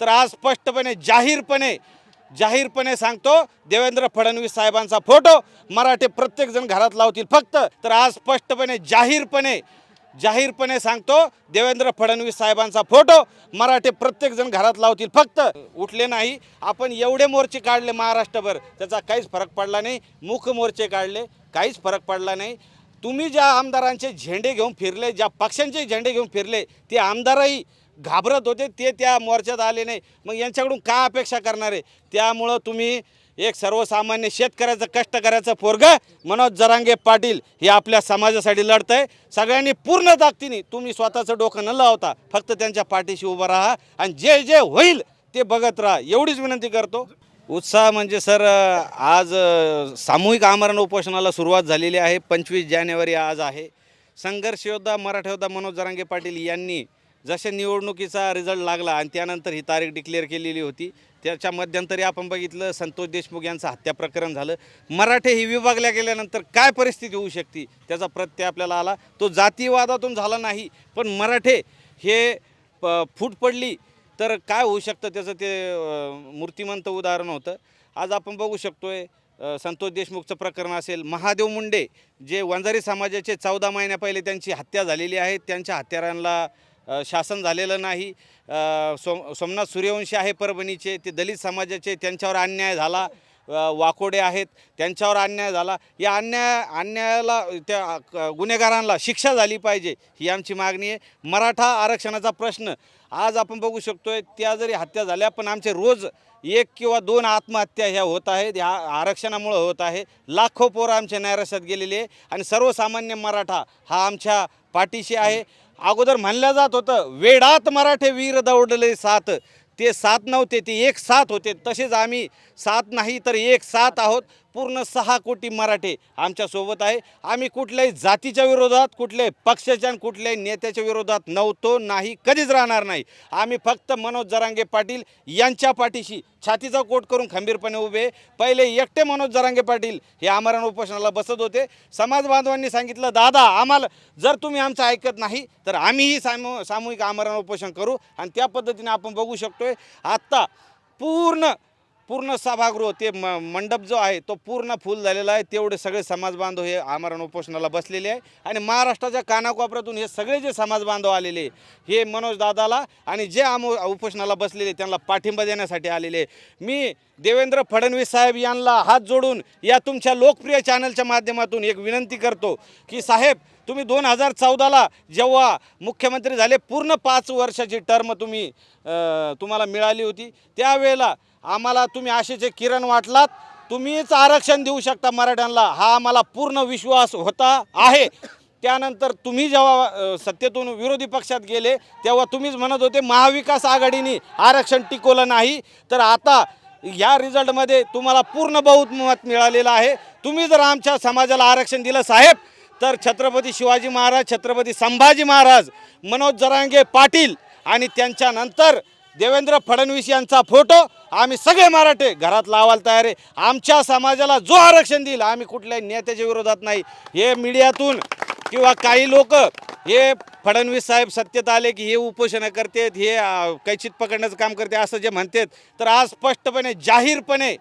तर आज स्पष्टपणे जाहीरपणे जाहीरपणे सांगतो देवेंद्र फडणवीस साहेबांचा फोटो मराठे प्रत्येकजण घरात लावतील फक्त. तर आज स्पष्टपणे जाहीरपणे जाहीरपणे सांगतो देवेंद्र फडणवीस साहेबांचा फोटो मराठे प्रत्येकजण घरात लावतील फक्त. उठले नाही. आपण एवढे मोर्चे काढले महाराष्ट्रभर. त्याचा काहीच फरक पडला नाही. मुख मोर्चे काढले. काहीच फरक पडला नाही. तुम्ही ज्या आमदारांचे झेंडे घेऊन फिरले ज्या पक्षांचे झेंडे घेऊन फिरले ते आमदारही घाबरत होते ते त्या मोर्चात आले नाही. मग यांच्याकडून काय अपेक्षा करणार आहे? त्यामुळं तुम्ही एक सर्वसामान्य शेतकऱ्याचं कष्ट करायचं पोरग मनोज जरांगे पाटील हे आपल्या समाजासाठी लढत आहे सगळ्यांनी पूर्ण ताकदीने तुम्ही स्वतःचं डोकं न लावता फक्त त्यांच्या पाठीशी उभं राहा आणि जे जे होईल ते बघत राहा. एवढीच विनंती करतो. उत्साह म्हणजे सर आज सामूहिक आमरण उपोषणाला सुरुवात झालेली आहे. पंचवीस जानेवारी आज आहे. संघर्ष योद्धा मराठा योद्धा मनोज जरांगे पाटील यांनी जशा निवडणुकीचा रिझल्ट लागला आणि त्यानंतर ही तारीख डिक्लेअर केलेली होती त्याच्या मध्यंतरी आपण बघितलं संतोष देशमुख यांचं हत्या प्रकरण झालं. मराठे ही विभागल्या गेल्यानंतर काय परिस्थिती होऊ शकते? त्याचा प्रत्यय आपल्याला आला. तो जातीवादातून झाला नाही पण मराठे हे प फूट पडली तर काय होऊ शकतं? त्याचं ते मूर्तिमंत उदाहरण होतं. आज आपण बघू शकतो आहे संतोष देशमुखचं प्रकरण असेल. महादेव मुंडे जे वंजारी समाजाचे चौदा महिन्या पहिले त्यांची हत्या झालेली आहे. त्यांच्या हत्यारांना शासन झालेलं नाही. सोम सोमनाथ सूर्यवंशी आहे परभणीचे ते दलित समाजाचे त्यांच्यावर अन्याय झाला. वाकोडे आहेत त्यांच्यावर अन्याय झाला. या अन्याय अन्यायाला त्या गुन्हेगारांना शिक्षा झाली पाहिजे ही आमची मागणी आहे. मराठा आरक्षणाचा प्रश्न आज आपण बघू शकतो आहे त्या जरी हत्या झाल्या पण आमचे रोज एक किंवा दोन आत्महत्या ह्या होत आहेत. ह्या आरक्षणामुळं होत आहे. लाखो पोरं आमच्या नैराश्यात गेलेले आहे. आणि सर्वसामान्य मराठा हा आमच्या पाठीशी आहे. अगोदर म्हणलं जात होतं वेडात मराठे वीर दौडले सात. ते सात नव्हते ते एक साथ होते. तसेच आम्ही सात नाही तर एक साथ आहोत. पूर्ण सहा कोटी मराठे आमच्यासोबत आहे. आम्ही कुठल्याही जातीच्या विरोधात कुठल्याही पक्षाच्या आणि कुठल्याही नेत्याच्या विरोधात नव्हतो नाही कधीच राहणार नाही. आम्ही फक्त मनोज जरांगे पाटील यांच्या पाठीशी छातीचा कोट करून खंबीरपणे उभे पहिले एकटे मनोज जरांगे पाटील हे आमरण उपोषणाला बसत होते. समाज बांधवांनी सांगितलं दादा आम्हाला जर तुम्ही आमचं ऐकत नाही तर आम्हीही सामू सामूहिक आमरण उपोषण करू. आणि त्या पद्धतीने आपण बघू शकतोय. आत्ता पूर्ण पूर्ण सभागृह ते म मंडप जो आहे तो पूर्ण फुल झालेला आहे. तेवढे सगळे समाज बांधव हे आमरण उपोषणाला बसलेले आहे. आणि महाराष्ट्राच्या कानाकोपऱ्यातून हे सगळे जे समाज बांधव आलेले हे मनोज दादाला आणि जे आम उपोषणाला बसलेले त्यांना पाठिंबा देण्यासाठी आलेले मी देवेंद्र फडणवीस साहेब यांना हात जोडून या तुमच्या लोकप्रिय चॅनलच्या माध्यमातून एक विनंती करतो की साहेब तुम्ही दोन हजार चौदाला जेव्हा मुख्यमंत्री झाले पूर्ण पाच वर्षाची टर्म तुम्ही तुम्हाला मिळाली होती त्यावेळेला आम्हाला तुम्ही आशेचे किरण वाटलात तुम्हीच आरक्षण देऊ शकता मराठ्यांना. हा आम्हाला पूर्ण विश्वास होता आहे. त्यानंतर तुम्ही जेव्हा सत्तेतून विरोधी पक्षात गेले तेव्हा तुम्हीच म्हणत होते महाविकास आघाडीने आरक्षण टिकवलं नाही. तर आता या रिझल्टमध्ये तुम्हाला पूर्ण बहुमत मिळालेलं आहे. तुम्ही जर आमच्या समाजाला आरक्षण दिलं साहेब तर छत्रपती शिवाजी महाराज छत्रपती संभाजी महाराज मनोज जरांगे पाटील आणि त्यांच्यानंतर देवेंद्र फडणवीस यांचा फोटो आम्ही सगळे मराठे घरात लावायला तयार आहे. आमच्या समाजाला जो आरक्षण देईल आम्ही कुठल्याही नेत्याच्या विरोधात नाही. हे मीडियातून किंवा काही लोक हे फडणवीस साहेब सत्तेत आले की हे उपोषणं करतात हे कैचित पकडण्याचं काम करते असं जे म्हणतात तर आज स्पष्टपणे जाहीरपणे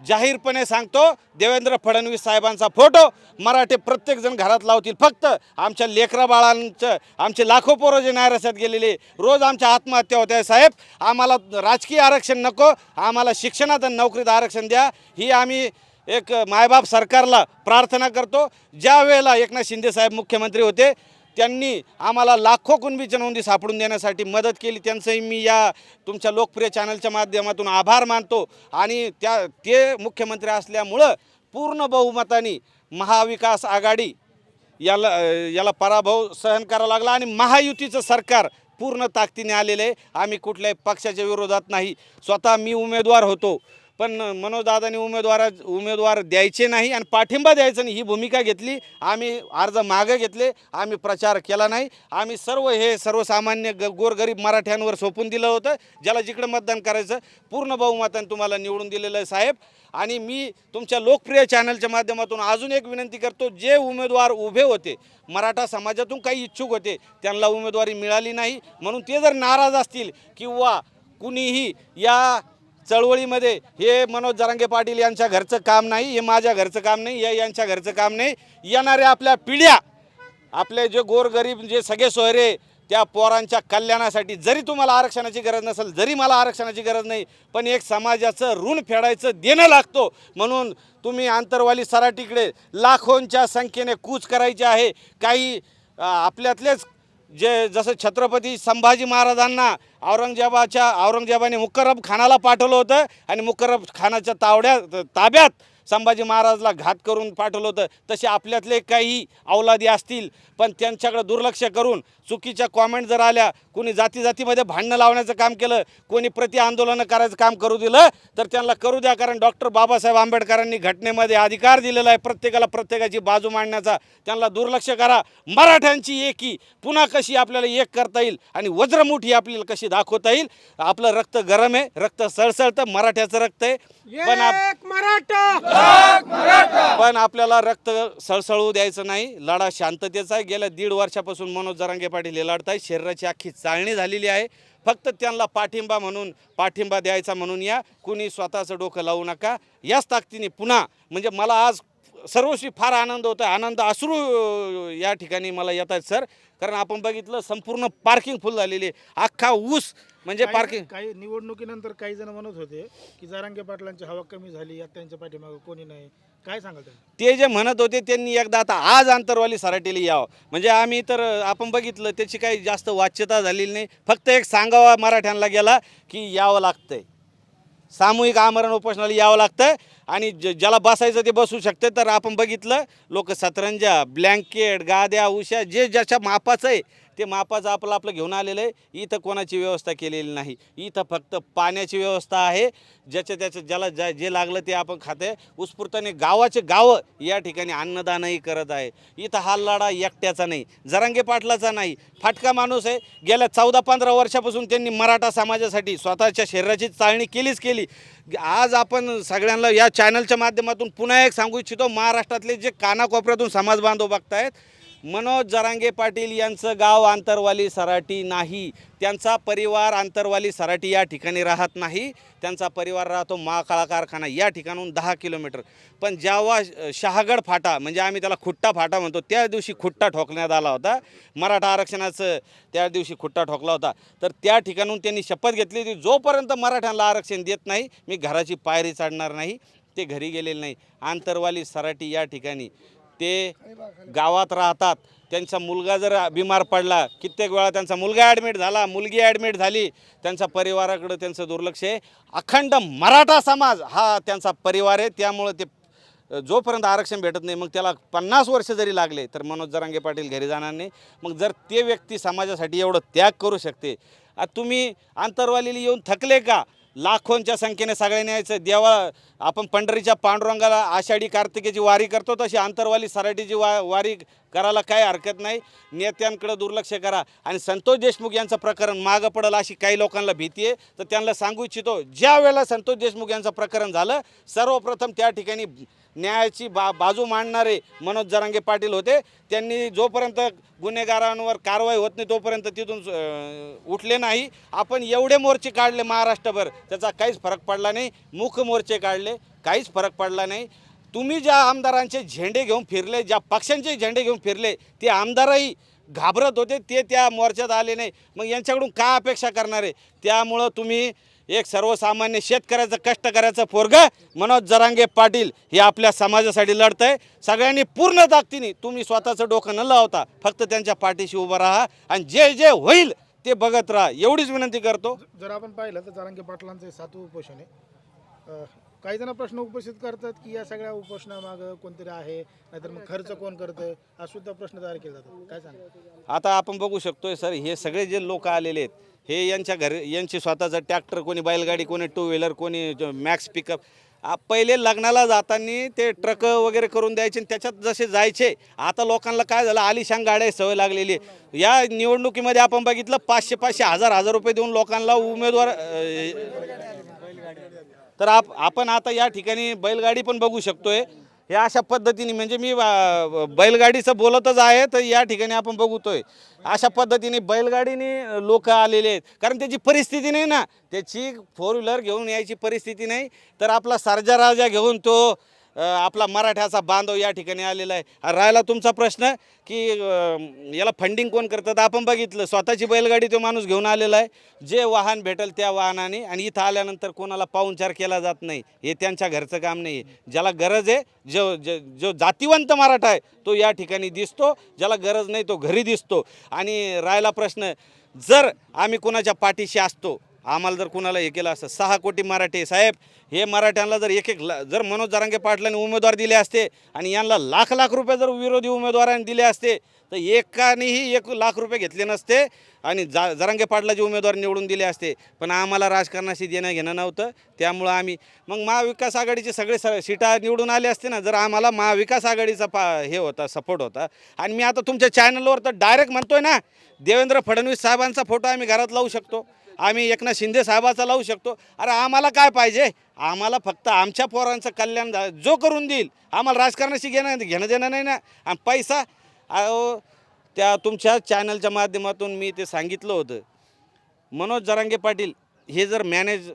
जाहीरपणे सांगतो देवेंद्र फडणवीस साहेबांचा फोटो मराठे प्रत्येकजण घरात लावतील. फक्त आमच्या लेकरा बाळांचं आमचे लाखो पोरं जे नायरसात गेलेले रोज आमच्या आत्महत्या होत्या साहेब. आम्हाला राजकीय आरक्षण नको आम्हाला शिक्षणात आणि नोकरीत आरक्षण द्या. ही आम्ही एक मायबाप सरकारला प्रार्थना करतो. ज्या वेळेला एकनाथ शिंदे साहेब मुख्यमंत्री होते त्यांनी आम्हाला लाखो कुणबीच्या नोंदी सापडून देण्यासाठी मदत केली. त्यांचंही मी या तुमच्या लोकप्रिय चॅनलच्या माध्यमातून आभार मानतो. आणि त्या ते मुख्यमंत्री असल्यामुळं पूर्ण बहुमताने महाविकास आघाडी याला याला पराभव सहन करावा लागला आणि महायुतीचं सरकार पूर्ण ताकदीने आलेलं आहे. आम्ही कुठल्याही पक्षाच्या विरोधात नाही. स्वतः मी उमेदवार होतो. पण मनोजदादांनी उमेदवार उमेदवार द्यायचे नाही आणि पाठिंबा द्यायचा नाही. ही भूमिका घेतली. आम्ही अर्ज मागं घेतले. आम्ही प्रचार केला नाही. आम्ही सर्व हे सर्वसामान्य ग गोरगरीब मराठ्यांवर सोपून दिलं होतं. ज्याला जिकडं मतदान करायचं पूर्ण बहुमताने तुम्हाला निवडून दिलेलं आहे साहेब. आणि मी तुमच्या लोकप्रिय चॅनलच्या माध्यमातून अजून एक विनंती करतो जे उमेदवार उभे होते मराठा समाजातून काही इच्छुक होते त्यांना उमेदवारी मिळाली नाही. म्हणून ते जर नाराज असतील किंवा कुणीही या चळवळीमध्ये हे मनोज जरांगे पाटील यांच्या घरचं काम नाही हे माझ्या घरचं काम नाही हे यांच्या घरचं काम नाही. येणाऱ्या आपल्या पिढ्या आपले जे गोरगरीब जे सगळे सोयरे त्या पोरांच्या कल्याणासाठी जरी तुम्हाला आरक्षणाची गरज नसेल जरी मला आरक्षणाची गरज नाही पण एक समाजाचं ऋण फेडायचं देणं लागतो. म्हणून तुम्ही आंतरवाली सराटीकडे लाखोंच्या संख्येने कूच करायची आहे. काही आपल्यातलेच जे जसं छत्रपती संभाजी महाराजांना औरंगजेबाच्या औरंगजेबाने मुकरब खानाला पाठवलं होतं आणि मुकरब खानाच्या तावड्या ताब्यात संभाजी महाराजला घात करून पाठवलं होतं. तसे आपल्यातले काही अवलादी असतील पण त्यांच्याकडे दुर्लक्ष करून चुकीच्या कॉमेंट जर आल्या कोणी जाती जातीमध्ये भांडणं लावण्याचं काम केलं कोणी प्रति आंदोलनं करायचं काम करू दिलं तर त्यांना करू द्या. कारण डॉक्टर बाबासाहेब आंबेडकरांनी घटनेमध्ये अधिकार दिलेला आहे. प्रत्येकाला प्रत्येकाची बाजू मांडण्याचा त्यांना दुर्लक्ष करा. मराठ्यांची एकी पुन्हा कशी आपल्याला एक करता येईल आणि वज्रमुठी आपल्याला कशी दाखवता येईल? आपलं रक्त गरम आहे रक्त सळसळतं मराठ्याचं रक्त आहे. पण आप एक मराठा! पण आपल्याला रक्त सळसळू द्यायचं नाही. लढा शांततेचा आहे. गेल्या दीड वर्षापासून मनोज जरांगे पाटील हे लढत आहे शरीराची अख्खी चाळणी झालेली आहे. फक्त त्यांना पाठिंबा म्हणून पाठिंबा द्यायचा म्हणून या. कुणी स्वतःचं डोकं लावू नका. याच ताकदीने पुन्हा म्हणजे मला आज सर्वस्वी फार आनंद होतो आनंद अश्रू अं, या ठिकाणी मला येत आहेत सर. कारण आपण बघितलं संपूर्ण पार्किंग फुल झालेली आहे. अख्खा ऊस म्हणजे पार्किंग काही निवडणुकीनंतर काही जण म्हणत होते की जरांगे पाटलांची हवा कमी झाली आता त्यांच्या पाठीमागं कोणी नाही. काय सांगाल ते जे म्हणत होते त्यांनी एकदा आता आज आंतरवाली सराटीला यावं. म्हणजे आम्ही तर आपण बघितलं त्याची काही जास्त वाच्यता झालेली नाही. फक्त एक सांगावा मराठ्यांना गेला की यावं लागतंय. सामूहिक आमरण उपोषणाला यावं लागतं आणि ज ज्याला बसायचं ते बसू शकते. तर आपण बघितलं लोक सतरंजा ब्लँकेट गाद्या उशा जे ज्याच्या मापाचं आहे ते मापाचं आपलं आपलं घेऊन आलेलं आहे. इथं कोणाची व्यवस्था केलेली नाही. इथं फक्त पाण्याची व्यवस्था आहे. ज्याच्या त्याच्या ज्याला ज्या जे लागलं ते आपण खाते उत्स्फूर्ताने गावाचे गावं या ठिकाणी अन्नदानही करत आहे. इथं हा लढा एकट्याचा नाही. जरांगे पाटलाचा नाही. फाटका माणूस आहे. गेल्या चौदा पंधरा वर्षापासून त्यांनी मराठा समाजासाठी स्वतःच्या शरीराची चाळणी केलीच केली. आज आपण सगळ्यांना या चॅनलच्या माध्यमातून पुन्हा एक सांगू इच्छितो. महाराष्ट्रातले जे कानाकोपऱ्यातून समाज बांधव बघतायत मनोज जरांगे पाटील यांचं गाव आंतरवाली सराटी नाही. त्यांचा परिवार आंतरवाली सराटी या ठिकाणी राहत नाही. त्यांचा परिवार राहतो महाकाळा कारखाना या ठिकाणून दहा किलोमीटर. पण जेव्हा शहागड फाटा म्हणजे आम्ही त्याला खुट्टा फाटा म्हणतो त्या दिवशी खुट्टा ठोकण्यात आला होता. मराठा आरक्षणाचं त्या दिवशी खुट्टा ठोकला होता. तर त्या ठिकाणून त्यांनी शपथ घेतली होती जोपर्यंत मराठ्यांना आरक्षण देत नाही मी घराची पायरी चढणार नाही ते घरी गेलेले नाही. आंतरवाली सराटी या ठिकाणी ते गावात राहतात. त्यांचा मुलगा जर बिमार पडला कित्येक वेळा त्यांचा मुलगा ॲडमिट झाला मुलगी ॲडमिट झाली त्यांच्या परिवाराकडं त्यांचं दुर्लक्ष आहे. अखंड मराठा समाज हा त्यांचा परिवार आहे. त्यामुळं ते जोपर्यंत आरक्षण भेटत नाही मग त्याला पन्नास वर्ष जरी लागले तर मनोज जरांगे पाटील घरी जाणार नाही. मग जर ते व्यक्ती समाजासाठी एवढं त्याग करू शकते आ, तुम्ही आंतरवालीला येऊन थकले का? लाखोंच्या संख्येने सगळ्यांनी यायचं. देवा आपण पंढरीच्या पांडुरंगाला आषाढी कार्तिकेची वारी करतो तशी आंतरवाली सराटीची वा वारी करायला काही हरकत नाही. नेत्यांकडे दुर्लक्ष करा. आणि संतोष देशमुख यांचं प्रकरण मागं पडेल अशी काही लोकांना भीती आहे. तर त्यांना सांगू इच्छितो ज्या वेळेला संतोष देशमुख यांचं प्रकरण झालं सर्वप्रथम त्या ठिकाणी न्यायाची बा बाजू मांडणारे मनोज जरांगे पाटील होते. त्यांनी जोपर्यंत गुन्हेगारांवर कारवाई होत नाही तोपर्यंत तिथून उठले नाही. आपण एवढे मोर्चे काढले महाराष्ट्रभर त्याचा काहीच फरक पडला नाही. मुख मोर्चे काढले काहीच फरक पडला नाही. तुम्ही ज्या आमदारांचे झेंडे घेऊन फिरले ज्या पक्षांचे झेंडे घेऊन फिरले ते आमदारही घाबरत होते ते त्या मोर्चात आले नाही. मग यांच्याकडून काय अपेक्षा करणार आहे? त्यामुळं तुम्ही एक सर्वसामान्य शेतकऱ्याचं कष्ट करायचं पोरग मनोज जरांगे पाटील हे आपल्या समाजासाठी लढत आहे सगळ्यांनी पूर्ण ताकदीने तुम्ही स्वतःचं डोकं न लावता फक्त त्यांच्या पाठीशी उभं राहा आणि जे जे होईल ते बघत राहा. एवढीच विनंती करतो. जर आपण पाहिलं तर जरांगे पाटलांचं हे सातवं उपोषण आहे. काही जण प्रश्न उपस्थित करतात की या सगळ्या उपोषणामागं कोणतरी आहे नाहीतर मग खर्च कोण करतंय हा सुद्धा प्रश्न तयार केला जातो. काय सांगा आता आपण बघू शकतोय सर हे सगळे जे लोक आलेले आहेत हे यांच्या घर यांची स्वतःचं ट्रॅक्टर कोणी बैलगाडी कोणी टू व्हीलर कोणी मॅक्स पिकअप पहिले लग्नाला जाताना ते ट्रक वगैरे करून द्यायचे आणि त्याच्यात जसे जायचे आता लोकांना काय झालं आलिशान गाड्या सवय लागलेली आहे. या निवडणुकीमध्ये आपण बघितलं पाचशे पाचशे हजार हजार रुपये देऊन लोकांना उमेदवार तर आप आपण आता या ठिकाणी बैलगाडी पण बघू शकतोय हे अशा पद्धतीने म्हणजे मी बैलगाडीचं बोलतच आहे तर या ठिकाणी आपण बघतोय. अशा पद्धतीने बैलगाडीने लोक आलेले आहेत. कारण त्याची परिस्थिती नाही ना. त्याची फोर व्हीलर घेऊन यायची परिस्थिती नाही. तर आपला सारजा राजा घेऊन तो आपला मराठ्याचा बांधव या ठिकाणी आलेला आहे. राहिला तुमचा प्रश्न की याला फंडिंग कोण करतात आपण बघितलं स्वतःची बैलगाडी तो माणूस घेऊन आलेला आहे. जे वाहन भेटेल त्या वाहनाने आणि इथं आल्यानंतर कोणाला पाहुणचार केला जात नाही हे त्यांच्या घरचं काम नाही आहे. ज्याला गरज आहे जो जो जो जातिवंत मराठा आहे तो या ठिकाणी दिसतो. ज्याला गरज नाही तो घरी दिसतो. आणि राहिला प्रश्न जर आम्ही कोणाच्या पाठीशी असतो आम्हाला जर कुणाला हे केलं असतं सहा कोटी मराठी साहेब. हे मराठ्यांना जर एक एक ला- जर मनोज जरांगे पाटलांनी उमेदवार दिले असते आणि यांना लाख लाख रुपये जर विरोधी उमेदवारांनी दिले असते तर एकानेही एक लाख रुपये घेतले नसते आणि जा जरांगे पाटलाचे उमेदवार निवडून दिले असते. पण आम्हाला राजकारणाशी देणं घेणं नव्हतं. त्यामुळं आम्ही मग महाविकास आघाडीचे सगळे स सीटा निवडून आले असते ना जर आम्हाला महाविकास आघाडीचा पा हे होता सपोर्ट होता. आणि मी आता तुमच्या चॅनलवर तर डायरेक्ट म्हणतोय ना देवेंद्र फडणवीस साहेबांचा फोटो आम्ही घरात लावू शकतो. आम्ही एकनाथ शिंदे साहेबाचा लावू शकतो. अरे आम्हाला काय पाहिजे? आम्हाला फक्त आमच्या पोरांचं कल्याण जो करून देईल आम्हाला राजकारणाशी घेणं घेणं देणं नाही ना. आणि पैसा अहो त्या तुमच्या चॅनलच्या माध्यमातून मी ते सांगितलं होतं. मनोज जरांगे पाटील हे जर मॅनेज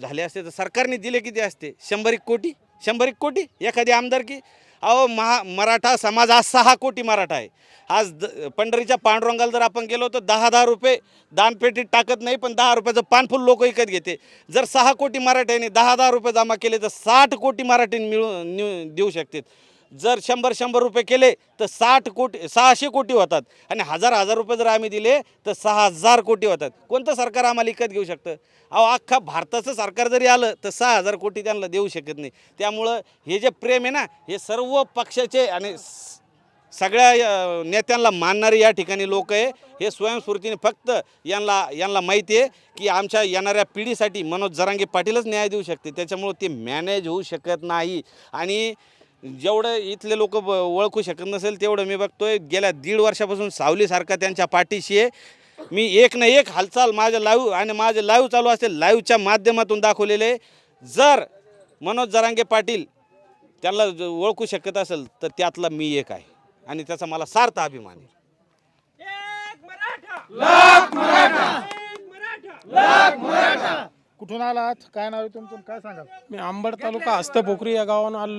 झाले असते तर सरकारने दिले किती असते? शंभर एक कोटी? शंभर एक कोटी? एखादी आमदारकी अहो महा मराठा समाज आज सहा कोटी मराठा आहे. आज द पंढरीच्या पांडुरंगाला जर आपण गेलो तर दहा दहा रुपये दानपेटीत टाकत नाही पण दहा रुपयाचं पानफुल लोक विकत घेते. जर सहा कोटी मराठ्यांनी दहा दहा रुपये जमा केले तर साठ कोटी मराठी मिळून देऊ शकतात. जर शंभर शंभर रुपये केले तर साठ कोटी सहाशे कोटी होतात. आणि हजार हजार रुपये जर आम्ही दिले तर सहा हजार कोटी होतात. कोणतं सरकार आम्हाला विकत घेऊ शकतं? अहो अख्खा भारताचं सरकार जरी आलं तर सहा हजार कोटी त्यांना देऊ शकत नाही. त्यामुळं हे जे प्रेम आहे ना हे सर्व पक्षाचे आणि सगळ्या नेत्यांना मानणारे या ठिकाणी लोक आहे. हे स्वयंस्फूर्तीने फक्त यांना यांना माहिती आहे की आमच्या येणाऱ्या पिढीसाठी मनोज जरांगे पाटीलच न्याय देऊ शकते. त्याच्यामुळं ते मॅनेज होऊ शकत नाही. आणि जेवढं इथले लोक ओळखू शकत नसेल तेवढं मी बघतोय. गेल्या दीड वर्षापासून सावलीसारखा त्यांच्या पाठीशी आहे. मी एक ना एक हालचाल माझ्या लाईव्ह आणि माझे लाईव्ह चालू असेल लाईव्हच्या माध्यमातून दाखवलेले. जर मनोज जरांगे पाटील त्यांना ज- ओळखू शकत असेल तर त्यातला मी एक आहे. आणि त्याचा मला सार्थ अभिमान आहे. कुठून आलात? काय नाव आहे तुमचं? काय सांगाल? मी अंबड तालुका हस्तपोखरी या गावानं आलो.